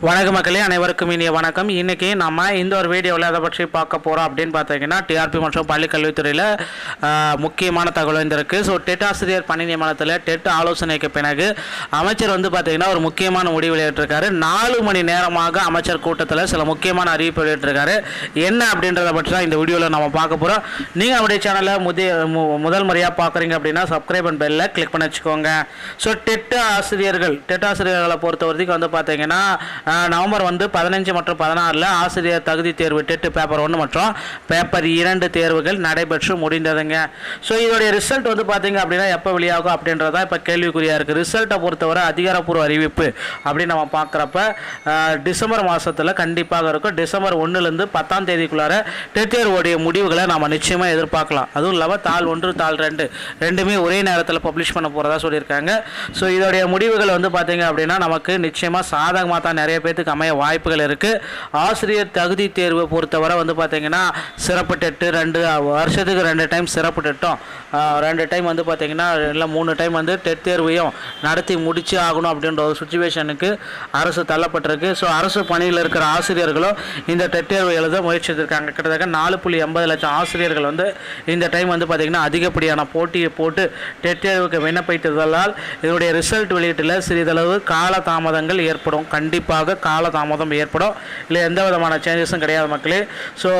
வணக்க மக்களே அனைவருக்கும் இனிய வணக்கம். இன்றைக்கி நம்ம இந்த ஒரு வீடியோவில் அதை பற்றி பார்க்க போகிறோம் அப்படின்னு பார்த்தீங்கன்னா டிஆர்பி மற்றும் பள்ளிக்கல்வித்துறையில் முக்கியமான தகவல் வந்திருக்கு ஸோ டெட் ஆசிரியர் பணி நியமனத்தில் டெட் ஆலோசனைக்கு பிறகு அமைச்சர் வந்து பார்த்திங்கன்னா ஒரு முக்கியமான முடிவு வெளியிட்டிருக்காரு. நாலு மணி நேரமாக அமைச்சர் கூட்டத்தில் சில முக்கியமான அறிவிப்பு வெளியிட்டிருக்காரு. என்ன அப்படின்றத பற்றி தான் இந்த வீடியோவில் நம்ம பார்க்க போகிறோம் நீங்கள் நம்முடைய சேனலை முதி மு- முதல் முறையாக பார்க்குறீங்க அப்படின்னா சப்ஸ்கிரைப் அண்ட் பெல்லை கிளிக் பண்ணி வச்சுக்கோங்க. ஸோ டெட் ஆசிரியர்கள் டெட் ஆசிரியர்களை பொறுத்த வரைக்கும் வந்து பார்த்திங்கன்னா நவம்பர் வந்து பதினஞ்சு மற்றும் பதினாறில் ஆசிரியர் தகுதி தேர்வு டெட்டு பேப்பர் ஒன்று மற்றும் பேப்பர் இரண்டு தேர்வுகள் நடைபெற்று முடிந்ததுங்க. ஸோ இதோடைய ரிசல்ட் வந்து பார்த்தீங்க அப்படின்னா எப்போ வெளியாகும் அப்படின்றதான் இப்போ கேள்விக்குறியாக இருக்குது ரிசல்ட்டை பொறுத்தவரை அதிகாரப்பூர்வ அறிவிப்பு அப்படின்னு நம்ம பார்க்குறப்ப டிசம்பர் மாதத்தில் கண்டிப்பாக இருக்கும். டிசம்பர் ஒன்றுலேருந்து பத்தாம் தேதிக்குள்ளார டெட் தேர்வுடைய முடிவுகளை நம்ம நிச்சயமாக எதிர்பார்க்கலாம். அதுவும் இல்லாமல் தாள் ஒன்று தாள் ரெண்டு ரெண்டுமே ஒரே நேரத்தில் பப்ளிஷ் பண்ண போகிறதா சொல்லியிருக்காங்க. ஸோ இதோடைய முடிவுகள் வந்து பார்த்தீங்க அப்படின்னா நமக்கு நிச்சயமாக சாதகமாக தான் நிறைய பேர்த்துக்கு அமைய வாய்ப்புகள் இருக்குது ஆசிரியர் தகுதி தேர்வை பொறுத்தவரை வந்து பார்த்தீங்கன்னா சிறப்பு டெட்டு ரெண்டு வருஷத்துக்கு ரெண்டு டைம் சிறப்பு டெட்டும். ரெண்டு டைம் வந்து பார்த்தீங்கன்னா இல்லை மூணு டைம் வந்து டெட் தேர்வையும் நடத்தி முடிச்சு ஆகணும் அப்படின்ற ஒரு சுச்சுவேஷனுக்கு அரசு தள்ளப்பட்டிருக்கு. ஸோ அரசு பணியில் இருக்கிற ஆசிரியர்களும் இந்த டெட் தேர்வு எழுத முயற்சித்திருக்காங்க கிட்டத்தட்ட நாலு புள்ளி எண்பது லட்சம் ஆசிரியர்கள் வந்து இந்த டைம் வந்து பார்த்திங்கன்னா அதிகப்படியான போட்டியை போட்டு டெட் தேர்வுக்கு விண்ணப்பித்ததால் இதனுடைய ரிசல்ட் வெளியீட்டில் சிறிதளவு கால தாமதங்கள் ஏற்படும். கண்டிப்பாக கால தாமதம் ஏற்படும். இல்லை எந்த விதமான சேஞ்சஸும் கிடையாது மக்களே. ஸோ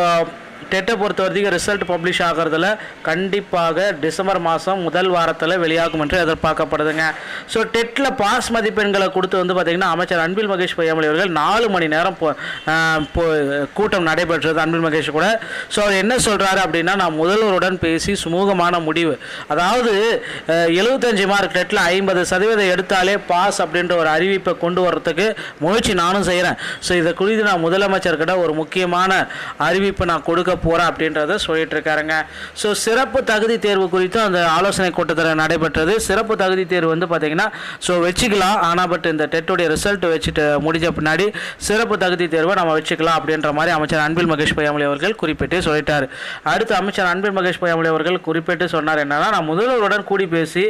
டெட்டை பொறுத்த வரைக்கும் ரிசல்ட் பப்ளிஷ் ஆகிறதுல கண்டிப்பாக டிசம்பர் மாதம் முதல் வாரத்தில் வெளியாகும் என்று எதிர்பார்க்கப்படுதுங்க. ஸோ டெட்டில் பாஸ் மதிப்பெண்களை கொடுத்து வந்து பார்த்திங்கன்னா அமைச்சர் அன்பில் மகேஷ் பொய்யாமொழி அவர்கள் நாலு மணி நேரம் கூட்டம் நடைபெற்றது அன்பில் மகேஷ் கூட. ஸோ அவர் என்ன சொல்கிறாரு அப்படின்னா நான் முதல்வருடன் பேசி சுமூகமான முடிவு. அதாவது எழுபத்தஞ்சு மார்க் டெட்டில் ஐம்பது சதவீதம் எடுத்தாலே பாஸ் அப்படின்ற ஒரு அறிவிப்பை கொண்டு வர்றதுக்கு முயற்சி நானும் செய்கிறேன் ஸோ இதை குறித்து நான் முதலமைச்சர்கிட்ட ஒரு முக்கியமான அறிவிப்பை நான் கொடுக்க போகிறேன் அப்படின்றத சொல்லிட்டு இருக்காருங்க. ஸோ சிறப்பு தகுதி தேர்வு குறித்து அந்த ஆலோசனை கூட்டத்தில் நடைபெற்றது. சிறப்பு தகுதி தேர்வு வந்து பார்த்தீங்கன்னா ஸோ வச்சுக்கலாம். ஆனால் பட் இந்த டெட்டுடைய ரிசல்ட் வச்சுட்டு முடிஞ்ச பின்னாடி சிறப்பு தகுதி தேர்வை நம்ம வச்சுக்கலாம் அப்படின்ற மாதிரி அமைச்சர் அன்பில் மகேஷ் பொய்யாமொழி அவர்கள் குறிப்பிட்டு சொல்லிட்டார். அடுத்து அமைச்சர் அன்பில் மகேஷ் பொய்யாமொழி அவர்கள் குறிப்பிட்டு சொன்னார் என்னன்னா நான் முதல்வருடன் கூடி பேசி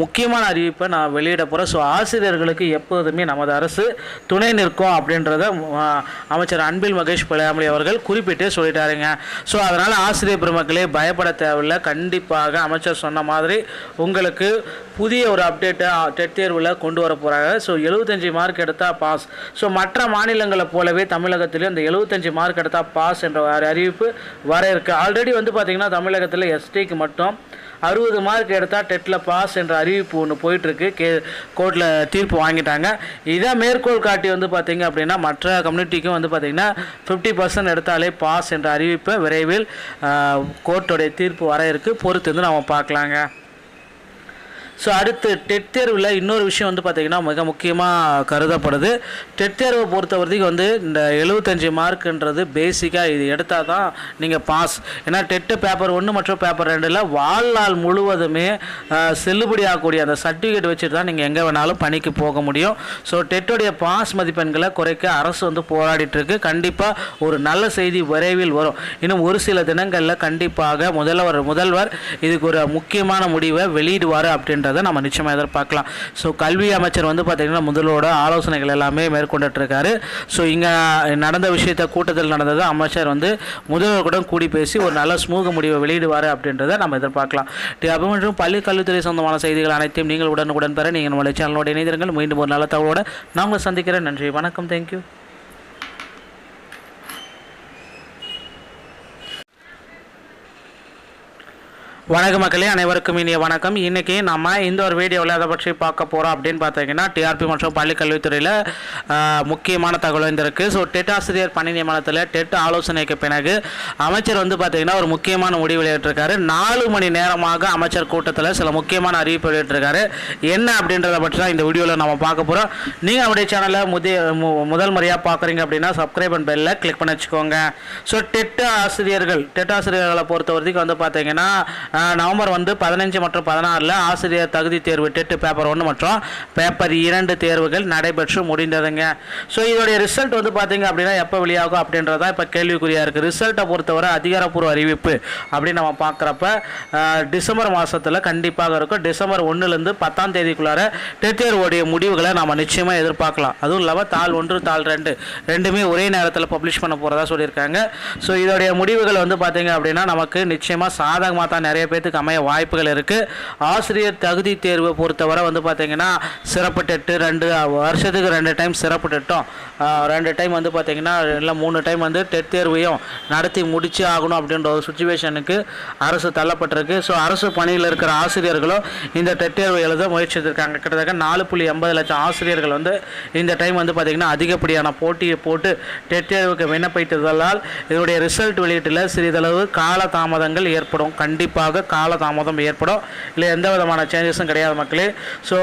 முக்கியமான அறிவிப்பை நான் வெளியிட போகிறேன் ஸோ ஆசிரியர்களுக்கு எப்போதுமே நமது அரசு துணை நிற்கும் அப்படின்றத அமைச்சர் அன்பில் மகேஷ் பொய்யாமொழி அவர்கள் குறிப்பிட்டு சொல்லிட்டாருங்க. ஸோ அதனால் ஆசிரியர் பெருமக்களே பயப்பட தேவையில்லை. கண்டிப்பாக அமைச்சர் சொன்ன மாதிரி உங்களுக்கு புதிய ஒரு அப்டேட்டை டெட் தேர்வில் கொண்டு வர போகிறாங்க ஸோ எழுபத்தஞ்சி மார்க் எடுத்தால் பாஸ் ஸோ மற்ற மாநிலங்களை போலவே தமிழகத்திலும் இந்த எழுபத்தஞ்சி மார்க் எடுத்தால் பாஸ் என்ற ஒரு அறிவிப்பு வர இருக்குது ஆல்ரெடி வந்து பார்த்திங்கன்னா தமிழகத்தில் எஸ்டிக்கு மட்டும் அறுபது மார்க் எடுத்தால் டெட்டில் பாஸ் என்ற அறிவிப்பு ஒன்று போயிட்டுருக்கு. கே கோர்ட்டில் தீர்ப்பு வாங்கிட்டாங்க. இதை மேற்கோள் காட்டி வந்து பார்த்தீங்க அப்படின்னா மற்ற கம்யூனிட்டிக்கும் வந்து பார்த்தீங்கன்னா ஃபிஃப்டி பர்சன்ட் எடுத்தாலே பாஸ் என்ற அறிவிப்பை விரைவில் கோர்ட்டோடைய தீர்ப்பு வர இருக்குது பொறுத்து வந்து நம்ம பார்க்கலாங்க. ஸோ அடுத்து டெட் தேர்வில் இன்னொரு விஷயம் வந்து பார்த்திங்கன்னா மிக முக்கியமாக கருதப்படுது. டெட் தேர்வை பொறுத்த வரைக்கும் வந்து இந்த எழுபத்தஞ்சி மார்க்குன்றது பேசிக்காக இது எடுத்தால் தான் நீங்கள் பாஸ் ஏன்னா டெட்டு பேப்பர் ஒன்று மற்றும் பேப்பர் ரெண்டில் வாழ்நாள் முழுவதுமே செல்லுபடியாகக்கூடிய செல்லுபடி ஆகக்கூடிய அந்த சர்டிஃபிகேட் வச்சுட்டு தான் நீங்கள் எங்கே வேணாலும் பணிக்கு போக முடியும். ஸோ டெட்டுடைய பாஸ் மதிப்பெண்களை குறைக்க அரசு வந்து போராடிட்டுருக்கு. கண்டிப்பாக ஒரு நல்ல செய்தி விரைவில் வரும். இன்னும் ஒரு சில தினங்களில் கண்டிப்பாக முதல்வர் முதல்வர் இதுக்கு ஒரு முக்கியமான முடிவை வெளியிடுவார் அப்படின்ற அப்படின்றத நம்ம நிச்சயமாக எதிர்பார்க்கலாம். ஸோ கல்வி அமைச்சர் வந்து பார்த்திங்கன்னா முதலோட ஆலோசனைகள் எல்லாமே மேற்கொண்டுட்டு இருக்காரு ஸோ இங்கே நடந்த விஷயத்த கூட்டத்தில் நடந்தது அமைச்சர் வந்து முதல்வர்களுடன் கூடி பேசி ஒரு நல்ல ஸ்மூக முடிவை வெளியிடுவார் அப்படின்றத நம்ம எதிர்பார்க்கலாம். டி. அப்போ மற்றும் பள்ளி கல்வித்துறை சொந்தமான செய்திகள் அனைத்தையும் நீங்கள் உடனுக்குடன் பெற நீங்கள் நம்மளுடைய சேனலோட இணைந்திருங்கள். மீண்டும் ஒரு நல்ல தகவலோட நான் உங்களை சந்திக்கிறேன். நன்றி வணக்கம் தேங்க்யூ வணக்க மக்களே அனைவருக்கும் இனிய வணக்கம். இன்றைக்கி நம்ம இந்த ஒரு வீடியோவில் அதை பற்றி பார்க்க போகிறோம் அப்படின்னு பார்த்தீங்கன்னா டிஆர்பி மற்றும் பள்ளிக்கல்வித்துறையில் முக்கியமான தகவல் வந்திருக்கு ஸோ டெட் ஆசிரியர் பணி நியமனத்தில் டெட் ஆலோசனைக்கு பிறகு அமைச்சர் வந்து பார்த்தீங்கன்னா ஒரு முக்கியமான முடிவு வெளியிட்டிருக்காரு. நாலு மணி நேரமாக அமைச்சர் கூட்டத்தில் சில முக்கியமான அறிவிப்பு வெளியிட்டிருக்காரு. என்ன அப்படின்றத பற்றி தான் இந்த வீடியோவில் நம்ம பார்க்க போகிறோம் நீங்கள் நம்முடைய சேனலை முதிய மு- முதல் முறையாக பார்க்குறீங்க அப்படின்னா சப்ஸ்கிரைப் அண்ட் பெல்லை கிளிக் பண்ணி வச்சுக்கோங்க. ஸோ டெட் ஆசிரியர்கள் டெட் ஆசிரியர்களை பொறுத்த வரைக்கும் வந்து பார்த்தீங்கன்னா நவம்பர் வந்து பதினஞ்சு மற்றும் பதினாறில் ஆசிரியர் தகுதி தேர்வு டெட்டு பேப்பர் ஒன்று மற்றும் பேப்பர் இரண்டு தேர்வுகள் நடைபெற்று முடிந்ததுங்க. ஸோ இதோடைய ரிசல்ட் வந்து பார்த்தீங்க அப்படின்னா எப்போ வெளியாகும் அப்படின்றதான் இப்போ கேள்விக்குறியாக இருக்குது ரிசல்ட்டை பொறுத்தவரை அதிகாரப்பூர்வ அறிவிப்பு அப்படின்னு நம்ம பார்க்குறப்ப டிசம்பர் மாதத்தில் கண்டிப்பாக இருக்கும். டிசம்பர் ஒன்றுலேருந்து பத்தாம் தேதிக்குள்ளார டெட் தேர்வுடைய முடிவுகளை நம்ம நிச்சயமாக எதிர்பார்க்கலாம். அதுவும் இல்லாமல் தாள் ஒன்று தாள் ரெண்டு ரெண்டுமே ஒரே நேரத்தில் பப்ளிஷ் பண்ண போகிறதா சொல்லியிருக்காங்க. ஸோ இதோடைய முடிவுகள் வந்து பார்த்தீங்க அப்படின்னா நமக்கு நிச்சயமாக சாதகமாக தான் நிறைய பேர்த்துக்கு அமைய வாய்ப்புகள் இருக்குது ஆசிரியர் தகுதி தேர்வை பொறுத்தவரை வந்து பார்த்திங்கன்னா சிறப்பு டெட்டு ரெண்டு வருஷத்துக்கு ரெண்டு டைம் சிறப்பு டெட்டும். ரெண்டு டைம் வந்து பார்த்திங்கன்னா இல்லை மூணு டைம் வந்து டெட் தேர்வையும் நடத்தி முடிச்சு ஆகணும் அப்படின்ற ஒரு சுச்சுவேஷனுக்கு அரசு தள்ளப்பட்டிருக்கு. ஸோ அரசு பணியில் இருக்கிற ஆசிரியர்களும் இந்த டெட் தேர்வு எழுத முயற்சித்திருக்காங்க கிட்டத்தட்ட நாலு புள்ளி எண்பது லட்சம் ஆசிரியர்கள் வந்து இந்த டைம் வந்து பார்த்திங்கன்னா அதிகப்படியான போட்டியை போட்டு டெட் தேர்வுக்கு விண்ணப்பித்ததால் இதனுடைய ரிசல்ட் வெளியீட்டில் சிறிதளவு கால தாமதங்கள் ஏற்படும். கண்டிப்பாக கால தாமதம் ஏற்படும். இல்லை எந்த விதமான சேஞ்சஸும் கிடையாது மக்களே. ஸோ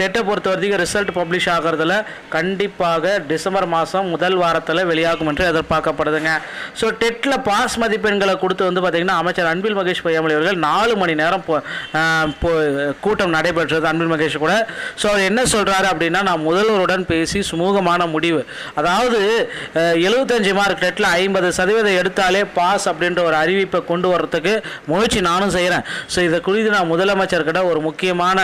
டெட்டை பொறுத்த வரைக்கும் ரிசல்ட் பப்ளிஷ் ஆகிறதுல கண்டிப்பாக டிசம்பர் மாதம் முதல் வாரத்தில் வெளியாகும் என்று எதிர்பார்க்கப்படுதுங்க. ஸோ டெட்டில் பாஸ் மதிப்பெண்களை கொடுத்து வந்து பார்த்திங்கன்னா அமைச்சர் அன்பில் மகேஷ் பொய்யாமொழி அவர்கள் நாலு மணி நேரம் கூட்டம் நடைபெற்றது அன்பில் மகேஷ் கூட. ஸோ அவர் என்ன சொல்கிறாரு அப்படின்னா நான் முதல்வருடன் பேசி சுமூகமான முடிவு. அதாவது எழுபத்தஞ்சு மார்க் டெட்டில் ஐம்பது சதவீதம் எடுத்தாலே பாஸ் அப்படின்ற ஒரு அறிவிப்பை கொண்டு வர்றதுக்கு முயற்சி நானும் செய்கிறேன் ஸோ இதை குறித்து நான் முதலமைச்சர்கிட்ட ஒரு முக்கியமான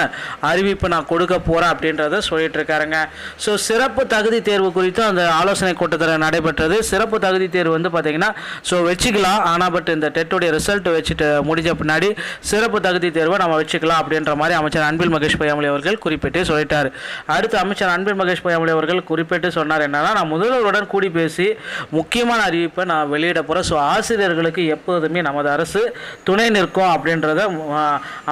அறிவிப்பை நான் கொடுக்க போகிறேன் அப்படின்றத சொல்லிட்டு இருக்காருங்க ஸோ சிறப்பு தகுதி தேர்வு குறித்து அந்த ஆலோசனை கூட்டத்தில் நடைபெற்றது. சிறப்பு தகுதி தேர்வு வந்து பார்த்தீங்கன்னா ஸோ வச்சுக்கலாம். ஆனால் பட் இந்த டெட்டுடைய ரிசல்ட் வச்சுட்டு முடிஞ்ச பின்னாடி சிறப்பு தகுதி தேர்வை நம்ம வச்சுக்கலாம் அப்படின்ற மாதிரி அமைச்சர் அன்பில் மகேஷ் பொய்யாமொழி அவர்கள் குறிப்பிட்டு சொல்லிட்டார். அடுத்து அமைச்சர் அன்பில் மகேஷ் பொய்யாமொழி அவர்கள் குறிப்பிட்டு சொன்னார் என்னன்னா நான் முதல்வருடன் கூடி பேசி முக்கியமான அறிவிப்பை நான் வெளியிட போகிறேன் ஸோ ஆசிரியர்களுக்கு எப்போதுமே நமது அரசு துணை நிற்கும் அப்படின்றத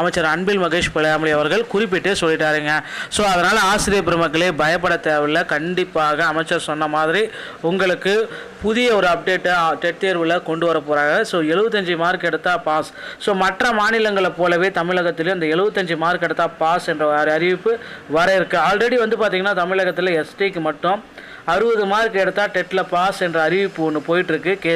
அமைச்சர் அன்பில் மகேஷ் பொய்யாமொழி அவர்கள் குறிப்பிட்டு சொல்லிட்டாருங்க. ஸோ அதனால் ஆசிரியர் பெருமக்களே பயப்பட தேவையில்லை. கண்டிப்பாக அமைச்சர் சொன்ன மாதிரி உங்களுக்கு புதிய ஒரு அப்டேட்டை டெட் தேர்வில் கொண்டு வர போகிறாங்க ஸோ எழுபத்தஞ்சி மார்க் எடுத்தால் பாஸ் ஸோ மற்ற மாநிலங்களை போலவே தமிழகத்திலும் இந்த எழுபத்தஞ்சி மார்க் எடுத்தால் பாஸ் என்ற ஒரு அறிவிப்பு வர இருக்குது ஆல்ரெடி வந்து பார்த்திங்கன்னா தமிழகத்தில் எஸ்டிக்கு மட்டும் அறுபது மார்க் எடுத்தால் டெட்டில் பாஸ் என்ற அறிவிப்பு ஒன்று போயிட்டுருக்கு. கே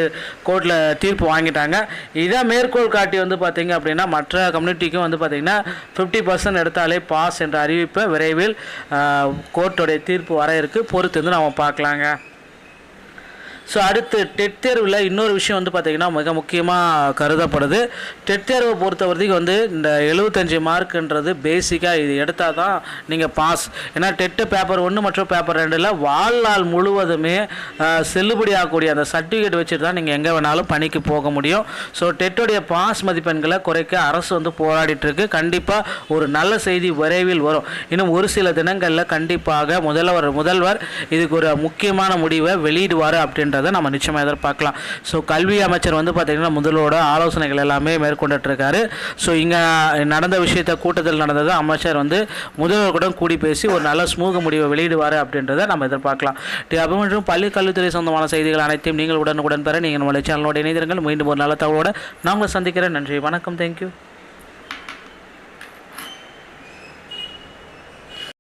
கோர்ட்டில் தீர்ப்பு வாங்கிட்டாங்க. இதை மேற்கோள் காட்டி வந்து பார்த்திங்க அப்படின்னா மற்ற கம்யூனிட்டிக்கும் வந்து பார்த்திங்கன்னா ஃபிஃப்டி பர்சன்ட் எடுத்தாலே பாஸ் என்ற அறிவிப்பை விரைவில் கோர்ட்டோடைய தீர்ப்பு வர இருக்கு. பொறுத்து வந்து நம்ம பார்க்கலாங்க. ஸோ அடுத்து டெட் தேர்வில் இன்னொரு விஷயம் வந்து பார்த்திங்கன்னா மிக முக்கியமாக கருதப்படுது. டெட் தேர்வை பொறுத்த வரைக்கும் வந்து இந்த எழுபத்தஞ்சி மார்க்குன்றது பேசிக்காக இது எடுத்தால் தான் நீங்கள் பாஸ் ஏன்னா டெட்டு பேப்பர் ஒன்று மற்றும் பேப்பர் ரெண்டில் வாழ்நாள் முழுவதுமே செல்லுபடியாகக்கூடிய அந்த சர்டிஃபிகேட் வச்சுட்டு தான் நீங்கள் எங்கே வேணாலும் பணிக்கு போக முடியும். ஸோ டெட்டுடைய பாஸ் மதிப்பெண்களை குறைக்க அரசு வந்து போராடிட்டுருக்கு. கண்டிப்பாக ஒரு நல்ல செய்தி விரைவில் வரும். இன்னும் ஒரு சில தினங்களில் கண்டிப்பாக முதல்வர் முதல்வர் இதுக்கு ஒரு முக்கியமான முடிவை வெளியிடுவார் அப்படின்ற அப்படின்றத நம்ம நிச்சயமாக எதிர்பார்க்கலாம். ஸோ கல்வி அமைச்சர் வந்து பார்த்திங்கன்னா முதலோட ஆலோசனைகள் எல்லாமே மேற்கொண்டுட்டு இருக்காரு ஸோ இங்கே நடந்த விஷயத்த கூட்டத்தில் நடந்தது அமைச்சர் வந்து முதல்வர்களுடன் கூடி பேசி ஒரு நல்ல ஸ்மூக முடிவை வெளியிடுவார் அப்படின்றத நம்ம எதிர்பார்க்கலாம். டி அபி மற்றும் பள்ளி கல்வித்துறை சொந்தமான செய்திகள் அனைத்தையும் நீங்கள் உடனுக்குடன் பெற நீங்கள் நம்மளுடைய சேனலோட இணைந்திருங்கள். மீண்டும் ஒரு நல்ல தகவலோடு நான் உங்களை சந்திக்கிறேன். நன்றி வணக்கம் தேங்க்யூ